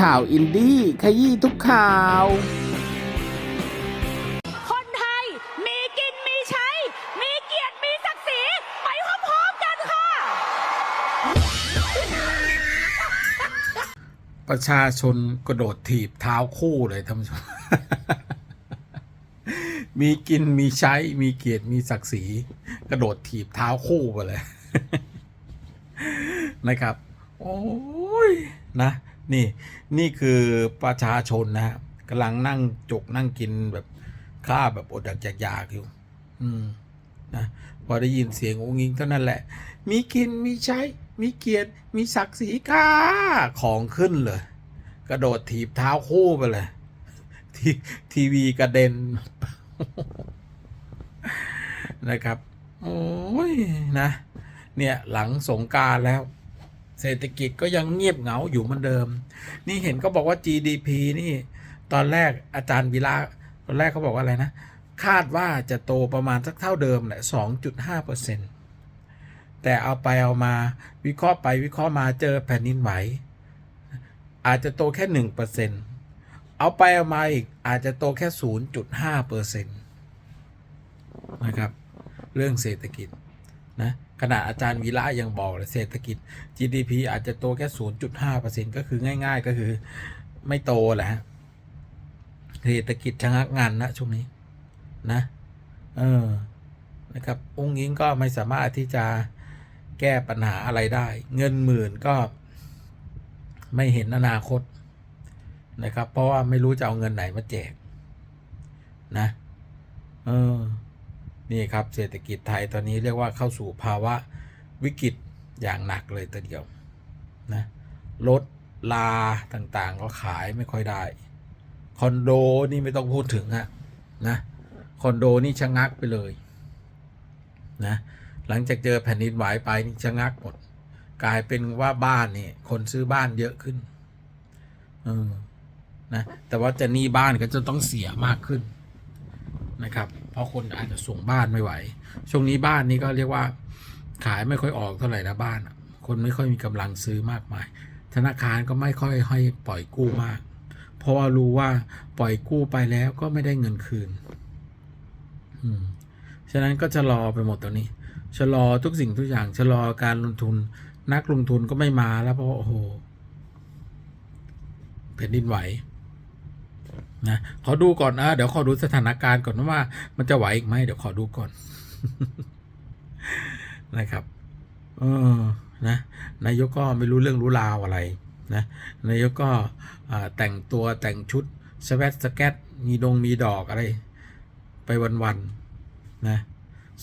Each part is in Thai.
ข่าวอินดี้ขยี้ทุกข่าว คนไทยมีกินมีใช้ มีเกียรติมีศักดิ์ศรีไปพร้อมๆกันค่ะ ประชาชนกระโดดถีบเท้าคู่เลยท่านผู้ชม มีกินมีใช้ มีเกียรติมีศักดิ์ศรีกระโดดถีบเท้าคู่ไปเลย นะครับ โอ้ยนะ นี่นี่คือประชาชนนะฮะกำลังนั่งจกนั่งกินแบบข้าวแบบอดอยากอยากอยู่ อืมนะพอได้ยินเสียงองค์ยิงเท่านั้นแหละ มีกินมีใช้ มีเกียรติ มีศักดิ์ศรีค่าของขึ้นเลย กระโดดถีบเท้าคู่ไปเลย ทีทีวีกระเด็น นะครับ โอ้ยนะ เนี่ยหลังสงการแล้ว เศรษฐกิจก็ยังเงียบเหงาอยู่เหมือนเดิม นี่เห็นก็บอกว่า GDP นี่ตอนแรกอาจารย์วิระตอนแรกเขาบอกว่าอะไรนะ คาดว่าจะโตประมาณสักเท่าเดิมแหละ2.5เปอร์เซ็นต์แต่เอาไปเอามาวิเคราะห์ไปวิเคราะห์มาเจอแผ่นดินไหว อาจจะโตแค่หนึ่งเอาไปเอามาอีกอาจจะโตแค่ศูนย์จุดห้าเปอร์เซ็นต์นะครับ เรื่องเศรษฐกิจนะ ขณะอาจารย์วีระยังบอกเลยเศรษฐกิจ GDP อาจจะโตแค่ศูนย์จุดห้าเปอร์เซ็นต์ก็คือง่าย ๆ ก็คือไม่โตแหละเศรษฐกิจชะงักงันนะช่วงนี้นะเออนะครับองค์ยิงก็ไม่สามารถที่จะแก้ปัญหาอะไรได้ เงินหมื่นก็ไม่เห็นอนาคตนะครับ เพราะว่าไม่รู้จะเอาเงินไหนมาแจกนะ เออ นี่ครับเศรษฐกิจไทยตอนนี้เรียกว่าเข้าสู่ภาวะวิกฤตอย่างหนักเลยทีเดียวนะรถลาต่างๆ ก็ขายไม่ค่อยได้ คอนโดนี่ไม่ต้องพูดถึงฮะนะคอนโดนี่ชะงักไปเลยนะหลังจากเจอแผ่นดินไหวไปนี่ชะงักหมด กลายเป็นว่าบ้านนี่คนซื้อบ้านเยอะขึ้นเออนะแต่ว่าจะหนี้บ้านก็จะต้องเสียมากขึ้นนะครับ เพราะคนอาจจะส่งบ้านไม่ไหว ช่วงนี้บ้านนี้ก็เรียกว่าขายไม่ค่อยออกเท่าไหร่นะบ้าน คนไม่ค่อยมีกำลังซื้อมากมาย ธนาคารก็ไม่ค่อยให้ปล่อยกู้มาก เพราะว่ารู้ว่าปล่อยกู้ไปแล้วก็ไม่ได้เงินคืน อืม ฉะนั้นก็ชะลอไปหมดตัวนี้ ชะลอทุกสิ่งทุกอย่าง ชะลอการลงทุน นักลงทุนก็ไม่มาแล้วเพราะโอ้โหแผ่นดินไหว นะขอดูก่อนนะเดี๋ยวขอดูสถานการณ์ก่อนว่า มันจะไหวอีกไหมเดี๋ยวขอดูก่อน นะครับเออนะนายกก็ไม่รู้เรื่องรู้ราวอะไรนะนายกก็แต่งตัวแต่งชุดสแวตสแกตมีดงมีดอกอะไร ไปวันๆนะ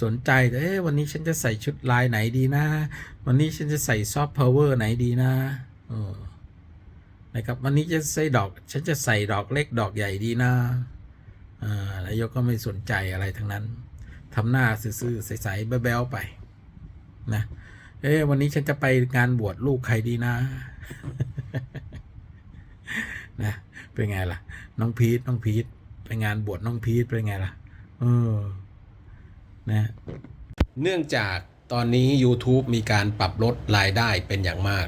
สนใจแต่เอ๊ะวันนี้ฉันจะใส่ชุดลายไหนดีนะ วันนี้ฉันจะใส่ซอฟต์พาวเวอร์ไหนดีนะเออ นะครับวันนี้จะใส่ดอกฉันจะใส่ดอกเล็กดอกใหญ่ดีนะอ่านายกก็ไม่สนใจอะไรทั้งนั้นทำหน้าซื่อๆใสๆแบ๊วๆไปนะเอ๊วันนี้ฉันจะไปงานบวชลูกใครดีนะนะเป็นไงล่ะ น้องพีทน้องพีทไปงานบวชน้องพีทเป็นไงล่ะเออนะเนื่องจากตอนนี้ YouTube มีการปรับลดรายได้เป็นอย่างมาก